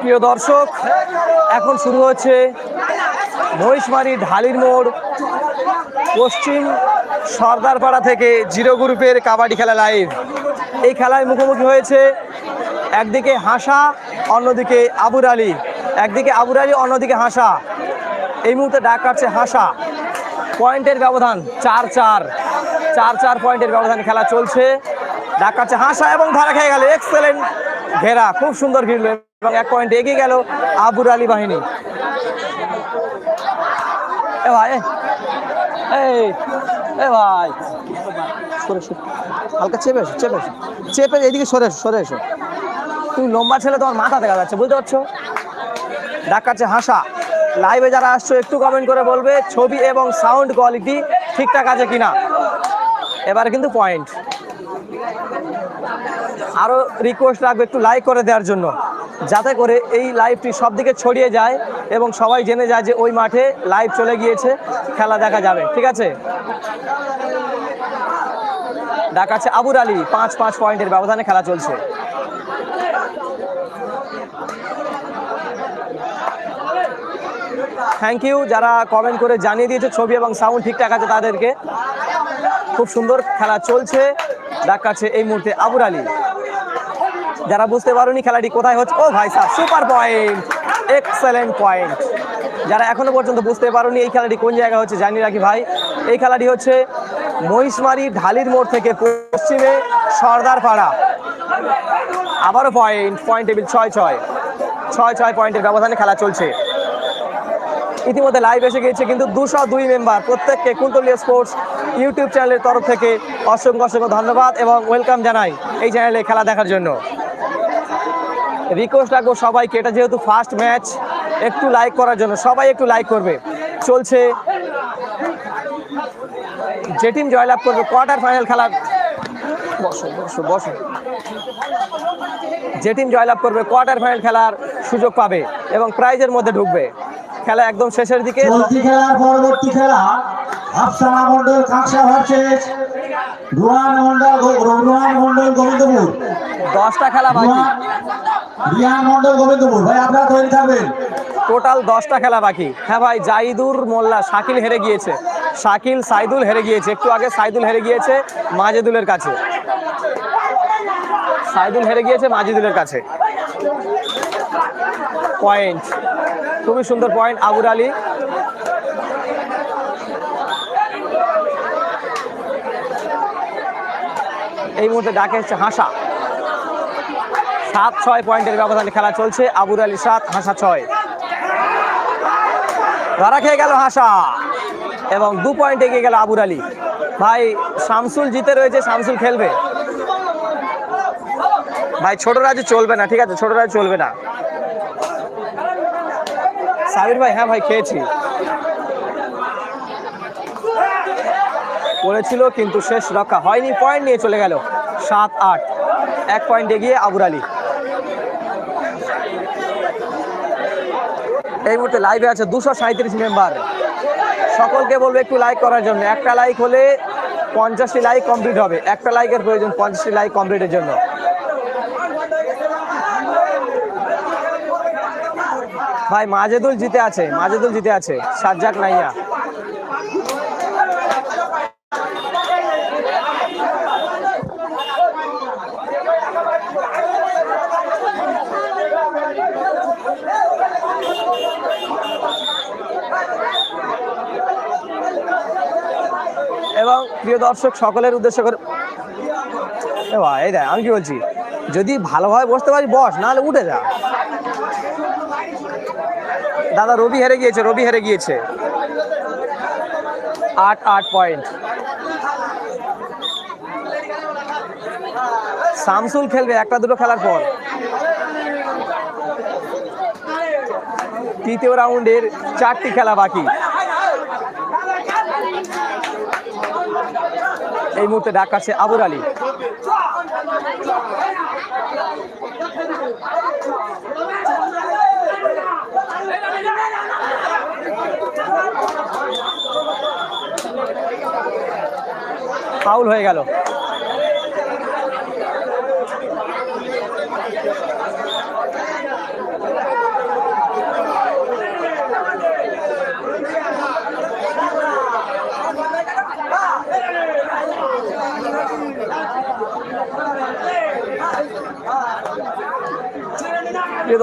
প্রিয় দর্শক, এখন শুরু হচ্ছে মহিষমারি ঢালির মোড়। পশ্চিম সর্দারপাড়া থেকে জিরো গ্রুপের কাবাডি খেলা লাইভ এই খেলায় মুখোমুখি হয়েছে একদিকে হাসা, অন্যদিকে আবুর আলী। একদিকে আবুর আলী, অন্যদিকে হাসা। এই মুহূর্তে ডাক কাটছে হাসা। পয়েন্টের ব্যবধান চার চার। চার চার পয়েন্টের ব্যবধান খেলা চলছে। ডাক কাটছে হাসা এবং ধারা খেয়ে গেল। এক্সেলেন্ট ঘেরা, খুব সুন্দর ঘিরল এবং এক পয়েন্ট এগিয়ে গেল আবুর আলী বাহিনী। এ ভাই এই এ ভাই। সরে হালকা চেপে এসো চেপে এসো, চেপে এদিকে সরে এসো সরে এসো। তুমি লম্বা ছেলে, তোমার মাথা দেখা যাচ্ছে, বুঝতে পারছ? ডাকাচ্ছে হাসা। লাইভে যারা আসছো, একটু কমেন্ট করে বলবে ছবি এবং সাউন্ড কোয়ালিটি ঠিকঠাক আছে কিনা। এবারে কিন্তু পয়েন্ট আরও রিকোয়েস্ট রাখবে একটু লাইক করে দেওয়ার জন্য। যাতে করে এই লাইভটি সব দিকে ছড়িয়ে যায় এবং সবাই জেনে যায় যে ওই মাঠে লাইভ চলে গিয়েছে, খেলা দেখা যাবে, ঠিক আছে? ডাকাচ্ছে আবুর আলী, পাঁচ পাঁচ পয়েন্টের ব্যবধানে খেলা চলছে। থ্যাংক ইউ যারা কমেন্ট করে জানিয়ে দিয়েছে ছবি এবং সাউন্ড ঠিকঠাক আছে তাদেরকে। খুব সুন্দর খেলা চলছে। ডাকাচ্ছে এই মুহূর্তে আবুর আলী। যারা বুঝতে পারোনি খেলাটি কোথায় হচ্ছে, ও ভাই সাহ, সুপার পয়েন্ট, এক্সেলেন্ট পয়েন্ট। যারা এখনও পর্যন্ত বুঝতে পারোনি এই খেলাটি কোন জায়গায় হচ্ছে, জানি রাখি ভাই। এই খেলাটি হচ্ছে মহিষমারি ঢালির মোড় থেকে পশ্চিমে সর্দারপাড়া আবারও পয়েন্ট পয়েন্ট টেবিল ছয় ছয়। ছয় ছয় পয়েন্টের ব্যবধানে খেলা চলছে। ইতিমধ্যে লাইভ এসে গিয়েছে কিন্তু দুশো দুই মেম্বার, প্রত্যেককে কুন্তলিয়া স্পোর্টস ইউটিউব চ্যানেলের তরফ থেকে অসংখ্য অসংখ্য ধন্যবাদ এবং ওয়েলকাম জানাই এই চ্যানেলে খেলা দেখার জন্য। রিকোয়েস্ট রাখব সবাইকে, এটা যেহেতু ফার্স্ট ম্যাচ একটু লাইক করার জন্য, সবাই একটু লাইক করবে। চলছে যে টিম জয়লাভ করবে কোয়ার্টার ফাইনাল খেলার বসো বসো বসো। যে টিম জয়লাভ করবে কোয়ার্টার ফাইনাল খেলার সুযোগ পাবে এবং প্রাইজের মধ্যে ঢুকবে। খেলা একদম শেষের দিকে। পরবর্তী খেলা আফসানা মন্ডল কাঁকসা ভার্সেস রুহান মন্ডল রুহান মন্ডল গোবিন্দপুর। দশটা খেলা বাকি। রিহান মন্ডল গোবিন্দপুর। ভাই আপনারা তৈরি থাকবেন। টোটাল দশটা খেলা বাকি। হ্যাঁ ভাই জাইদুর মোল্লা শাকিল হেরে গিয়েছে। শাকিল সাইদুল হেরে গিয়েছে। একটু আগে সাইদুল হেরে গিয়েছে মাজেদুলের কাছে। সাইদুল হেরে গিয়েছে মাজেদুলের কাছে। পয়েন্ট খুবই সুন্দর পয়েন্ট আবুর আলী। এই মুহূর্তে ডাকে হচ্ছে হাসা। সাত, ছয় পয়েন্টের ব্যবধানে খেলা চলছে। আবুর আলী সাত, হাসা ছয়। ধরা খেয়ে গেল হাসা। এবং দু পয়েন্ট এগিয়ে গেল আবুর আলী। ভাই, শামসুল জিতে রয়েছে, শামসুল খেলবে। ভাই, ছোট রাজু চলবে না, ঠিক আছে, ছোট রাজু চলবে না। সাবির ভাই হ্যাঁ ভাই, খেয়েছি। করেছিল, কিন্তু শেষ রক্ষা হয়নি। পয়েন্ট নিয়ে চলে গেল সাত আট। এক পয়েন্ট এগিয়ে আবুর আলী। এই মুহূর্তে লাইভে আছে দুশো সাঁত্রিশ মেম্বার সকলকে বলব একটু লাইক করার জন্য। একটা লাইক হলে পঞ্চাশটি লাইক কমপ্লিট হবে। একটা লাইকের প্রয়োজন পঞ্চাশটি লাইক কমপ্লিটের জন্য। ভাই, মাজেদুল জিতে আছে। মাজেদুল জিতে আছে। সাজ্জাক নাইয়া এবং প্রিয় দর্শক, সকলের উদ্দেশ্য করে এই দেখ, আমি কি বলছি? যদি ভালোভাবে বসতে পারি, বস, নাহলে উঠে যা। দাদা, রবি হেরে গিয়েছে, রবি হেরে গিয়েছে। আট আট পয়েন্ট শামসুল খেলবে, একটা, দুটো খেলার পর। তৃতীয় রাউন্ডের চারটি খেলা বাকি। এই মুহূর্তে ডাক আছে আবুর আলী। ফাউল হয়ে গেল।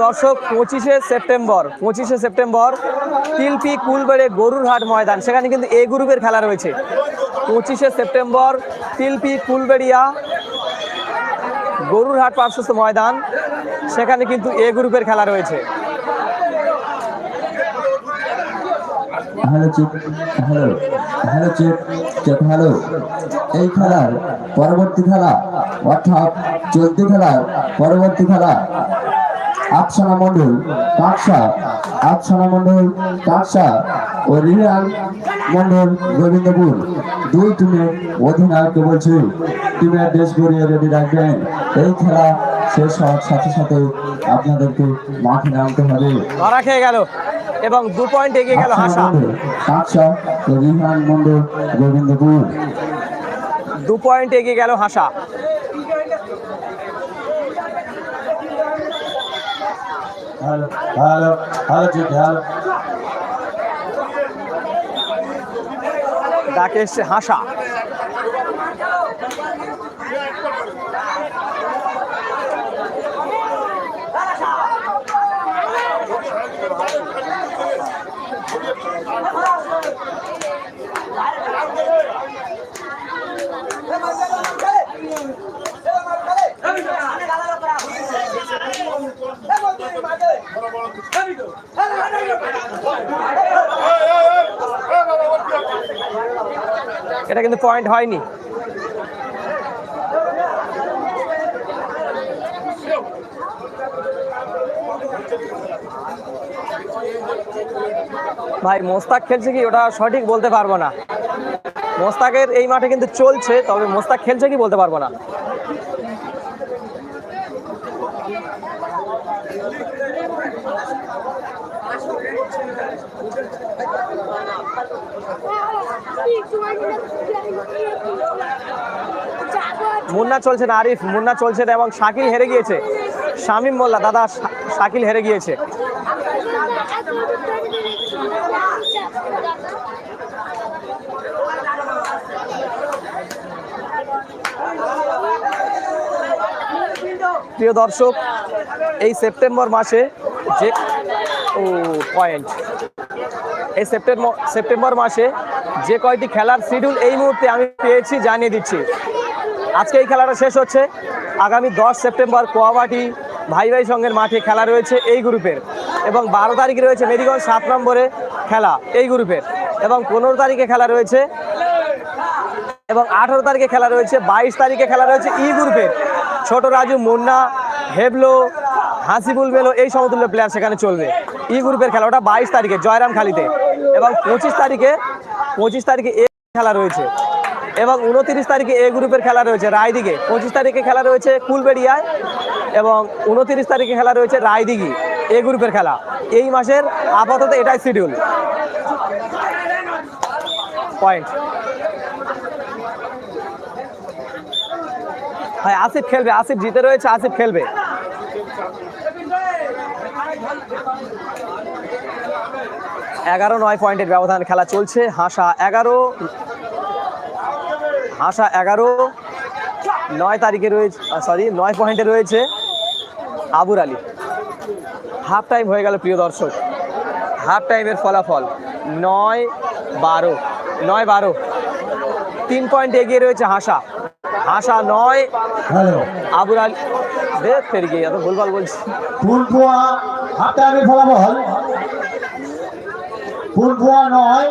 দর্শক, পঁচিশে সেপ্টেম্বর পঁচিশে সেপ্টেম্বর, তিলপি কুলবেড়ে গরুরহাট ময়দান। সেখানে কিন্তু এ গ্রুপের খেলা রয়েছে। পঁচিশে সেপ্টেম্বর, তিলপি কুলবেড়িয়া গরুরহাট পার্শ্বস্থ ময়দান। সেখানে কিন্তু এ গ্রুপের খেলা রয়েছে। এই খেলার পরবর্তী খেলা, অর্থাৎ চলতি খেলার পরবর্তী খেলা আফসানা মণ্ডল কাকসা আফসানা মণ্ডল কাকসা ও রিয়াল মণ্ডল গোবিন্দপুর দুই টিমের অধিনায়ককে বলছি টিমের দেশ গড়িয়ে রেডি রাখবেন এই খেলা শেষ হওয়ার সাথে সাথে আপনাদেরকে মাঠে নামতে হবে। ধরা খেয়ে গেল এবং দু পয়েন্ট এগিয়ে গেল হাসা। কাকসা রিহান মণ্ডল গোবিন্দপুর দু পয়েন্ট এগিয়ে গেল হাসা। হ্যালো হ্যালো হ্যালো ঠিক হ্যালো। ডাকে এসছে হাসা। এটা কিন্তু পয়েন্ট হয়নি। ভাই, মোস্তাক খেলছে কি? ওটা সঠিক বলতে পারব না। মোস্তাকের এই মাঠে কিন্তু চলছে, তবে মোস্তাক খেলছে কি বলতে পারব না। মুন্না চলছে না, আরিফ। মুন্না চলছে না এবং শাকিল হেরে গিয়েছে। শামিম মোল্লা, দাদা শাকিল হেরে গিয়েছে। প্রিয় দর্শক, এই সেপ্টেম্বর মাসে যে ও, পয়েন্ট। এই সেপ্টেম্বর সেপ্টেম্বর মাসে যে কয়টি খেলার শিডিউল এই মুহূর্তে আমি পেয়েছি, জানিয়ে দিচ্ছি। আজকে এই খেলাটা শেষ হচ্ছে। আগামী দশ সেপ্টেম্বর কোয়াবাটি ভাই ভাই সঙ্গের মাঠে খেলা রয়েছে এই গ্রুপের। এবং বারো তারিখে রয়েছে মেরিগঞ্জ সাত নম্বরে খেলা এই গ্রুপের। এবং পনেরো তারিখে খেলা রয়েছে এবং আঠেরো তারিখে খেলা রয়েছে, বাইশ তারিখে খেলা রয়েছে ই গ্রুপের। ছোট রাজু মুন্না, হেবলো হাসিবুল বেলো এই সমতুল্য প্লেয়ার সেখানে চলবে। ই গ্রুপের খেলা, ওটা বাইশ তারিখে, জয়রাম খালিতে। এবং পঁচিশ তারিখে পঁচিশ তারিখে এ খেলা রয়েছে। এবং উনত্রিশ তারিখে এ গ্রুপের খেলা রয়েছে রায়দিঘে। পঁচিশ তারিখে খেলা রয়েছে কুলবেড়িয়ায় এবং উনত্রিশ তারিখে খেলা রয়েছে রায়দিঘি এ গ্রুপের খেলা। এই মাসের আপাতত এটাই শিডিউল পয়েন্ট ভাই, আসিফ খেলবে, আসিফ জিতে রয়েছে, আসিফ খেলবে। এগারো নয় পয়েন্টের ব্যবধান খেলা চলছে। হাসা এগারো হাসা এগারো নয় তারিখে রয়েছে সরি নয় পয়েন্টে রয়েছে আবুর আলী। হাফ টাইম হয়ে গেল প্রিয় দর্শক। হাফ টাইমের ফলাফল নয় বারো নয় বারো। তিন পয়েন্ট এগিয়ে রয়েছে হাসা। হাসা নয় আবুর আলী দে ফের গিয়ে এত ভুলভাল বলছি। হাফ টাইমের ফলাফল। ফুলপুয়া নয়।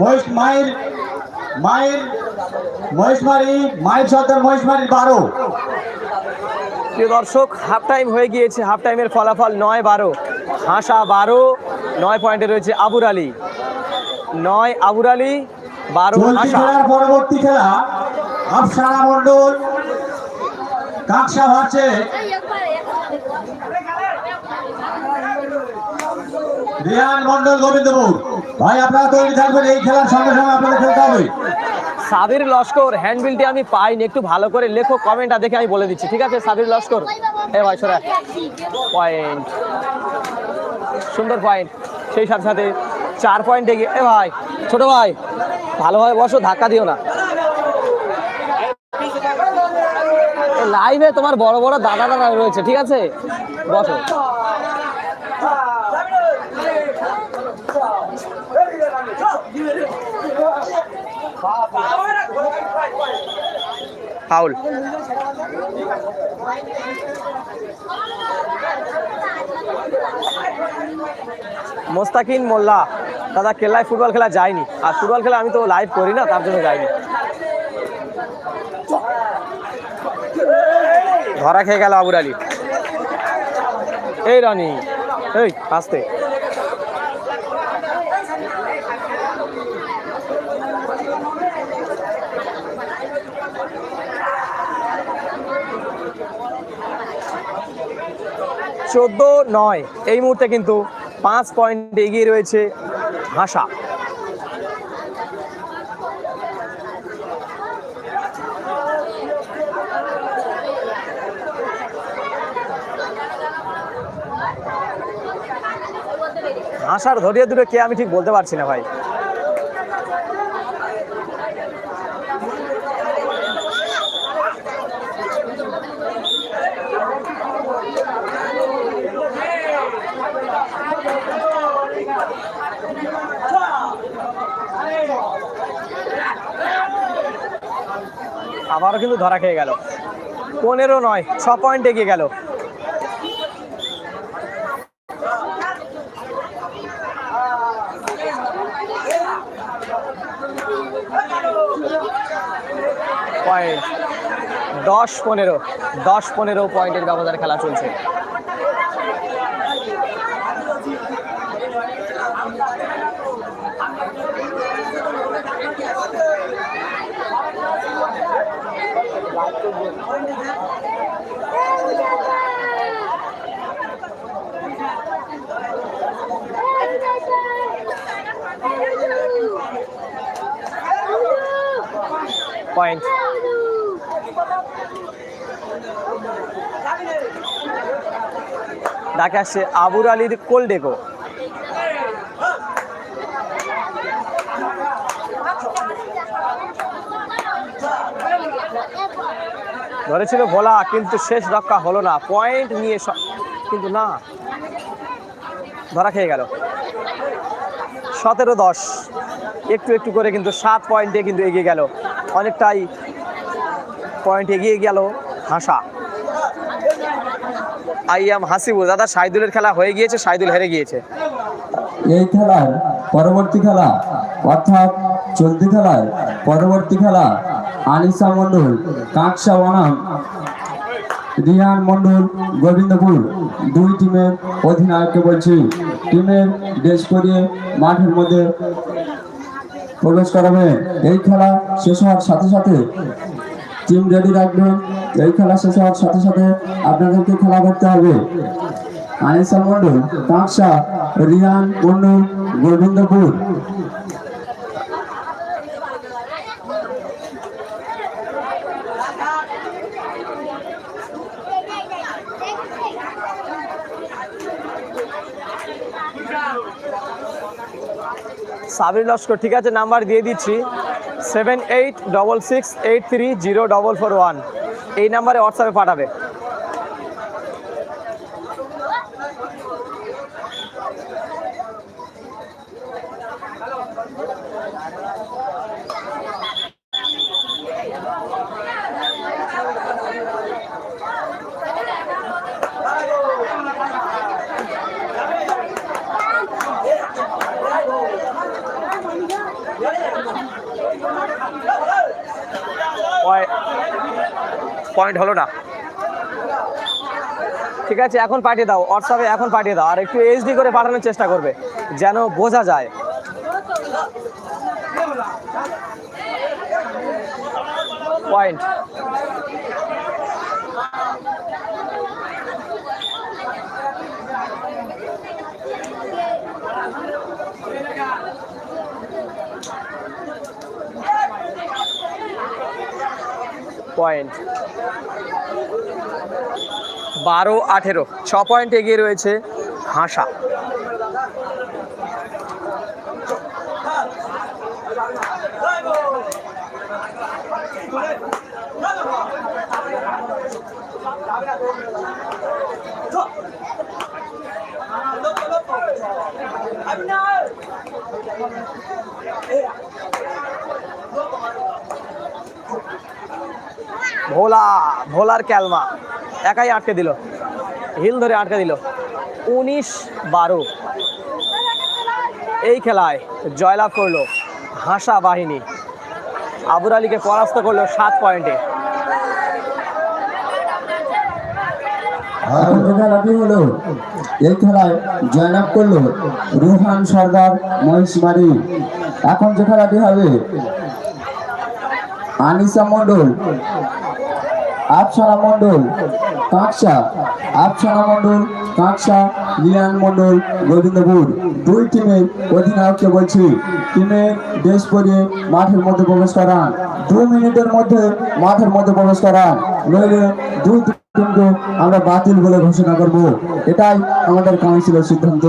মহিষ মায়ের মায়ের মহিষমারি মায়ের সর্দার মহিষমারির বারো। প্রিয় দর্শক হাফ টাইম হয়ে গিয়েছে হাফ টাইমের ফলাফল নয় বারো। হাসা বারো নয় পয়েন্টে রয়েছে আবুর আলী। নয় আবুর আলী বারো খেলার পরবর্তী খেলা আফসানা মন্ডল কাকসা ভার্সে রিয়ান মন্ডল গোবিন্দপুর। ভাই, আপনারা তৈরি থাকবেন, এই খেলার সঙ্গে সঙ্গে আপনাদের খেলতে হবে। সাবির লস্কর হ্যান্ডবিলটি আমি পাইনি, একটু ভালো করে লেখো কমেন্টটা দেখে আমি বলে দিচ্ছি, ঠিক আছে? সাবির লস্কর। এ ভাই, সোরা পয়েন্ট সুন্দর পয়েন্ট সেই সাথে সাথে চার পয়েন্ট এগিয়ে এ ভাই, ছোট ভাই, ভালোভাবে বসো, ধাক্কা দিও না। লাইভে তোমার বড় বড় দাদা দাদা রয়েছে, ঠিক আছে? বসো। ফাউল। মোস্তাকিন মোল্লা। দাদা, কেল্লায় ফুটবল খেলা যায়নি। আর ফুটবল খেলা আমি তো লাইভ করি না, তার জন্য যাইনি ধরা খেয়ে গেল আবুর আলী। এই রানি, এই, আসতে। চোদ্দ নয়। এই মুহূর্তে কিন্তু পাঁচ পয়েন্ট এগিয়ে রয়েছে হাসা। ভাষার ধরিয়ে দূরে কে আমি ঠিক বলতে পারছি না ভাই। আবারও কিন্তু ধরা খেয়ে গেল। পনেরো নয়, ছ পয়েন্ট এগিয়ে গেল। পয়েন্ট দশ পনেরো দশ পনেরো পয়েন্টের ব্যবধানে খেলা চলছে। পয়েন্ট ডাকে আসছে আবুর আলীর কোলডেকো ধরেছিল ভোলা কিন্তু শেষ রক্ষা হলো না। পয়েন্ট নিয়ে কিন্তু না, ধরা খেয়ে গেল। সতেরো দশ। একটু একটু করে কিন্তু সাত পয়েন্টে কিন্তু এগিয়ে গেল। অনেকটাই পয়েন্ট এগিয়ে গেল হাসা। আইয়াম হাসিবুল। দাদা, সাইদুলের খেলা হয়ে গিয়েছে, সাইদুল হেরে গিয়েছে। এই খেলার পরবর্তী খেলা, অর্থাৎ চলতি খেলার পরবর্তী খেলা আনিসা মণ্ডল, কাঁকসা বনাম রিয়ান মণ্ডল, গোবিন্দপুর। দুই টিমের অধিনায়ককে বলছি, টিমের ড্রেস করিয়ে মাঠের মধ্যে প্রবেশ করাবে। এই খেলা শেষ হওয়ার সাথে সাথে টিম রেডি রাখবেন এই খেলা শেষ হওয়ার সাথে সাথে আপনাদেরকে খেলা করতে হবে। আনিসা মণ্ডল, কাঁকসা, রিয়ান মণ্ডল, গোবিন্দপুর। সাবির লস্কর, ঠিক আছে, নাম্বার দিয়ে দিচ্ছি seven eight double six eight three zero double four one এই নাম্বারে হোয়াটসঅ্যাপে পাঠাবে। পয়েন্ট হলো না। ঠিক আছে, এখন পাঠিয়ে দাও হোয়াটসঅ্যাপে এখন পাঠিয়ে দাও, আর একটু এইচডি করে পাঠানোর চেষ্টা করবে, যেন বোঝা যায়। Point point. বারো আঠেরো ছ পয়েন্ট এগিয়ে রয়েছে হাসা। ভোলা, ভোলার ক্যালমা। একাই আটকে দিল। হিল ধরে আটকে দিল। উনিশ বারো। এই খেলায় জয়লাভ করল হাসা বাহিনী। আবুর আলীকে পরাস্ত করল সাত পয়েন্টে। হলো। এই খেলায় জয়লাভ করল এখন যে খেলাটি হবে, আনিসা মণ্ডল আফসানা মণ্ডল, কাঁকসা। আফসানা মণ্ডল, কাঁকসা, লিয়ান মণ্ডল, গোবিন্দপুর। দুই টিমের অধিনায়ককে বলছি, টিমে ড্রেস পরিয়ে মাঠের মধ্যে প্রবেশ করান। দু মিনিটের মধ্যে মাঠের মধ্যে প্রবেশ করান। নইলে দুই টিমকে আমরা বাতিল বলে ঘোষণা করব। এটাই আমাদের কাউন্সিলের সিদ্ধান্ত।